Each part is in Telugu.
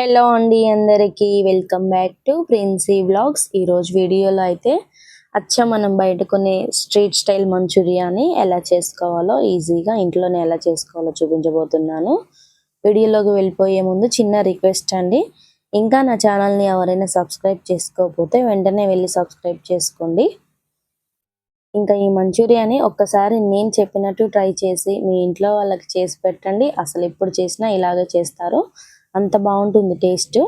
హలో అండి అందరికీ welcome back to Princy blogs ఈరోజు వీడియోలో అయితే అచ్చ మనం బయట కొన్ని స్ట్రీట్ స్టైల్ మంచూరియాని ఎలా చేసుకోవాలో ఈజీగా ఇంట్లోనే ఎలా చేసుకోవాలో చూపించబోతున్నాను. వీడియోలోకి వెళ్ళిపోయే ముందు చిన్న రిక్వెస్ట్ అండి. ఇంకా నా ఛానల్ని ఎవరైనా సబ్స్క్రైబ్ చేసుకోకపోతే వెంటనే వెళ్ళి సబ్స్క్రైబ్ చేసుకోండి. ఇంకా ఈ మంచూరియాని ఒక్కసారి నేను చెప్పినట్టు ట్రై చేసి మీ ఇంట్లో వాళ్ళకి చేసి పెట్టండి. అసలు ఎప్పుడు చేసినా ఇలాగే చేస్తారు. అంత బాగుంటుంది టేస్ట్.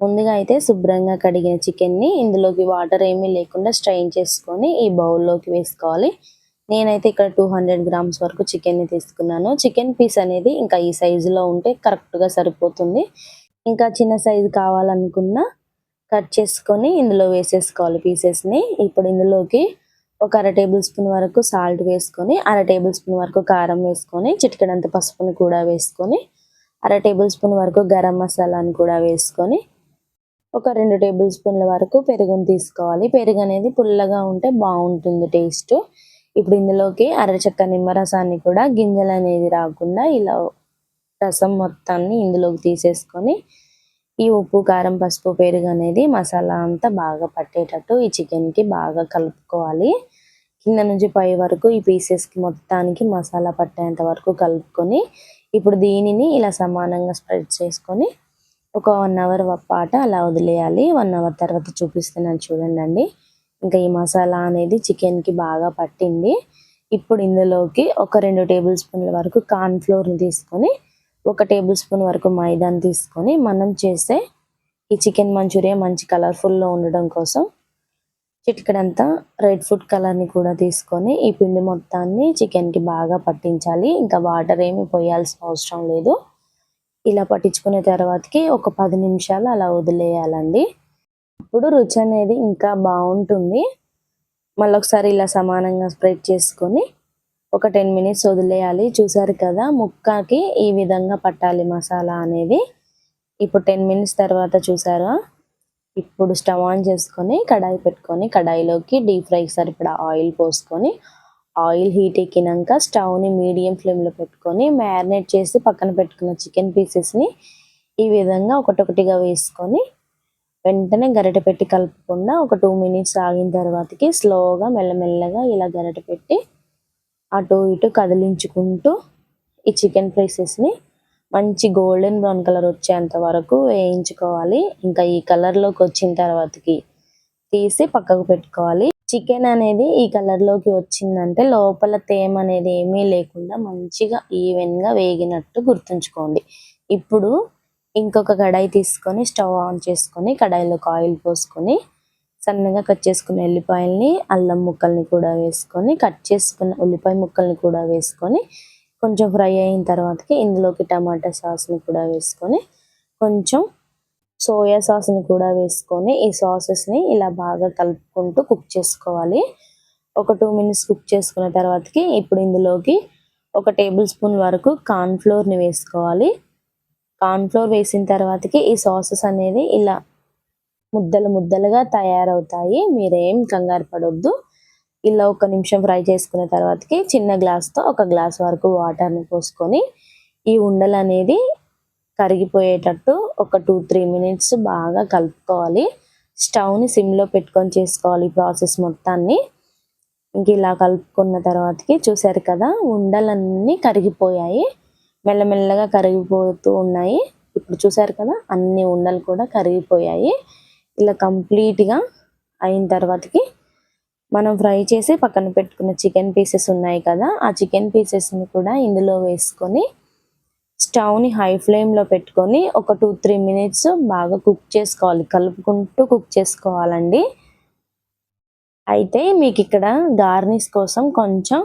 ముందుగా అయితే శుభ్రంగా కడిగిన చికెన్ని ఇందులోకి వాటర్ ఏమీ లేకుండా స్ట్రైన్ చేసుకొని ఈ బౌల్లోకి వేసుకోవాలి. నేనైతే ఇక్కడ టూ హండ్రెడ్ గ్రామ్స్ వరకు చికెన్ని తీసుకున్నాను. చికెన్ పీస్ అనేది ఇంకా ఈ సైజులో ఉంటే కరెక్ట్గా సరిపోతుంది. ఇంకా చిన్న సైజు కావాలనుకున్నా కట్ చేసుకొని ఇందులో వేసేసుకోవాలి పీసెస్ని ఇప్పుడు ఇందులోకి ఒక అర టేబుల్ స్పూన్ వరకు సాల్ట్ వేసుకొని అర టేబుల్ స్పూన్ వరకు కారం వేసుకొని చిటికెడంత పసుపుని కూడా వేసుకొని అర టేబుల్ స్పూన్ వరకు గరం మసాలాను కూడా వేసుకొని ఒక రెండు టేబుల్ స్పూన్ల వరకు పెరుగుని తీసుకోవాలి. పెరుగు అనేది పుల్లగా ఉంటే బాగుంటుంది టేస్ట్. ఇప్పుడు ఇందులోకి అరచక్క నిమ్మరసాన్ని కూడా గింజలు అనేది రాకుండా ఇలా రసం మొత్తాన్ని ఇందులోకి తీసేసుకొని ఈ ఉప్పు కారం పసుపు పెరుగు అనేది మసాలా అంతా బాగా పట్టేటట్టు ఈ చికెన్కి బాగా కలుపుకోవాలి. కింద నుంచి పై వరకు ఈ పీసెస్కి మొత్తానికి మసాలా పట్టేంత వరకు కలుపుకొని ఇప్పుడు దీనిని ఇలా సమానంగా స్ప్రెడ్ చేసుకొని ఒక వన్ అవర్ పాట అలా వదిలేయాలి. వన్ అవర్ తర్వాత చూపిస్తున్నాను చూడండి ఇంకా ఈ మసాలా అనేది చికెన్కి బాగా పట్టింది. ఇప్పుడు ఇందులోకి ఒక రెండు టేబుల్ స్పూన్ల వరకు కార్న్ఫ్లోర్ని తీసుకొని ఒక టేబుల్ స్పూన్ వరకు మైదాని తీసుకొని మనం చేసే ఈ చికెన్ మంచూరియా మంచి కలర్ఫుల్లో ఉండడం కోసం చిటికడంతా రెడ్ ఫుడ్ కలర్ని కూడా తీసుకొని ఈ పిండి మొత్తాన్ని చికెన్కి బాగా పట్టించాలి. ఇంకా వాటర్ ఏమి పోయాల్సిన అవసరం లేదు. ఇలా పట్టించుకునే తర్వాతకి ఒక పది నిమిషాలు అలా వదిలేయాలండి. అప్పుడు రుచి అనేది ఇంకా బాగుంటుంది. మళ్ళీ ఒకసారి ఇలా సమానంగా స్ప్రెడ్ చేసుకొని ఒక టెన్ మినిట్స్ వదిలేయాలి. చూసారు కదా ముక్కకి ఈ విధంగా పట్టాలి మసాలా అనేది. ఇప్పుడు టెన్ మినిట్స్ తర్వాత చూసారా? ఇప్పుడు స్టవ్ ఆన్ చేసుకొని కడాయి పెట్టుకొని కడాయిలోకి డీప్ ఫ్రైకి సరిపడా ఆయిల్ పోసుకొని ఆయిల్ హీట్ ఎక్కినాక స్టవ్ని మీడియం ఫ్లేమ్లో పెట్టుకొని మ్యారినేట్ చేసి పక్కన పెట్టుకున్న చికెన్ పీసెస్ని ఈ విధంగా ఒకటొకటిగా వేసుకొని వెంటనే గరిట పెట్టి కలుపుకుండా ఒక టూ మినిట్స్ ఆగిన తర్వాతకి స్లోగా మెల్లమెల్లగా ఇలా గరిట పెట్టి అటు ఇటు కదిలించుకుంటూ ఈ చికెన్ పీసెస్ని మంచి గోల్డెన్ బ్రౌన్ కలర్ వచ్చేంత వరకు వేయించుకోవాలి. ఇంకా ఈ కలర్లోకి వచ్చిన తర్వాతకి తీసి పక్కకు పెట్టుకోవాలి. చికెన్ అనేది ఈ కలర్లోకి వచ్చిందంటే లోపల తేమ అనేది ఏమీ లేకుండా మంచిగా ఈవెన్గా వేగినట్టు గుర్తుంచుకోండి. ఇప్పుడు ఇంకొక కడాయి తీసుకొని స్టవ్ ఆన్ చేసుకొని కడాయిలోకి ఆయిల్ పోసుకొని సన్నగా కట్ చేసుకున్న ఎల్లిపాయల్ని అల్లం ముక్కల్ని కూడా వేసుకొని కట్ చేసుకున్న ఉల్లిపాయ ముక్కల్ని కూడా వేసుకొని కొంచెం ఫ్రై అయిన తర్వాతకి ఇందులోకి టమాటా సాస్ని కూడా వేసుకొని కొంచెం సోయా సాస్ని కూడా వేసుకొని ఈ సాసెస్ని ఇలా బాగా కలుపుకుంటూ కుక్ చేసుకోవాలి. ఒక టూ మినిట్స్ కుక్ చేసుకున్న తర్వాతకి ఇప్పుడు ఇందులోకి ఒక టేబుల్ స్పూన్ వరకు కార్న్ఫ్లోర్ని వేసుకోవాలి. కార్న్ఫ్లోర్ వేసిన తర్వాతకి ఈ సాసెస్ అనేది ఇలా ముద్దలు ముద్దలుగా తయారవుతాయి. మీరేం కంగారు పడొద్దు. ఇలా ఒక నిమిషం ఫ్రై చేసుకున్న తర్వాతకి చిన్న గ్లాస్తో ఒక గ్లాస్ వరకు వాటర్ని పోసుకొని ఈ ఉండలు అనేది కరిగిపోయేటట్టు ఒక టూ త్రీ మినిట్స్ బాగా కలుపుకోవాలి. స్టవ్ని సిమ్లో పెట్టుకొని చేసుకోవాలి ఈ ప్రాసెస్ మొత్తాన్ని. ఇంక ఇలా కలుపుకున్న తర్వాతకి చూసారు కదా ఉండలన్నీ కరిగిపోయాయి. మెల్లమెల్లగా కరిగిపోతూ ఉన్నాయి. ఇప్పుడు చూసారు కదా అన్ని ఉండలు కూడా కరిగిపోయాయి. ఇలా కంప్లీట్గా అయిన తర్వాతకి మనం ఫ్రై చేసి పక్కన పెట్టుకున్న చికెన్ పీసెస్ ఉన్నాయి కదా ఆ చికెన్ పీసెస్ని కూడా ఇందులో వేసుకొని స్టవ్ని హై ఫ్లేమ్లో పెట్టుకొని ఒక టూ త్రీ మినిట్స్ బాగా కుక్ చేసుకోవాలి కలుపుకుంటూ కుక్ చేసుకోవాలండి. అయితే మీకు ఇక్కడ గార్నిష్ కోసం కొంచెం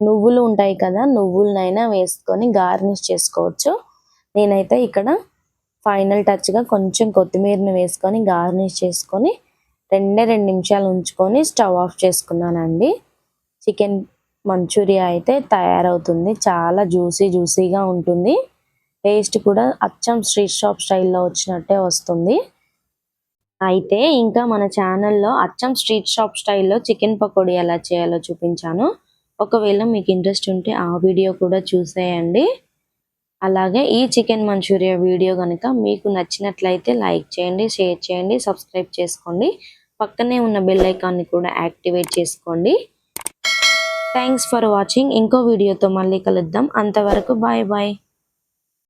నువ్వులు ఉంటాయి కదా నువ్వులనైనా వేసుకొని గార్నిష్ చేసుకోవచ్చు. నేనైతే ఇక్కడ ఫైనల్ టచ్గా కొంచెం కొత్తిమీరని వేసుకొని గార్నిష్ చేసుకొని రెండే రెండు నిమిషాలు ఉంచుకొని స్టవ్ ఆఫ్ చేసుకున్నానండి. చికెన్ మంచూరియా అయితే తయారవుతుంది. చాలా జ్యూసీ జ్యూసీగా ఉంటుంది. టేస్ట్ కూడా అచ్చం స్ట్రీట్ షాప్ స్టైల్లో వచ్చినట్టే వస్తుంది. అయితే ఇంకా మన ఛానల్లో అచ్చం స్ట్రీట్ షాప్ స్టైల్లో చికెన్ పకోడీ ఎలా చేయాలో చూపించాను. ఒకవేళ మీకు ఇంట్రెస్ట్ ఉంటే ఆ వీడియో కూడా చూసేయండి. అలాగే ఈ చికెన్ మంచూరియా వీడియో కనుక మీకు నచ్చినట్లయితే లైక్ చేయండి షేర్ చేయండి సబ్స్క్రైబ్ చేసుకోండి. పక్కనే ఉన్న బెల్ ఐకాన్ని కూడా యాక్టివేట్ చేసుకోండి. Thanks for watching. ఇంకో వీడియోతో మళ్ళీ కలుద్దాం. అంతవరకు బాయ్ బాయ్.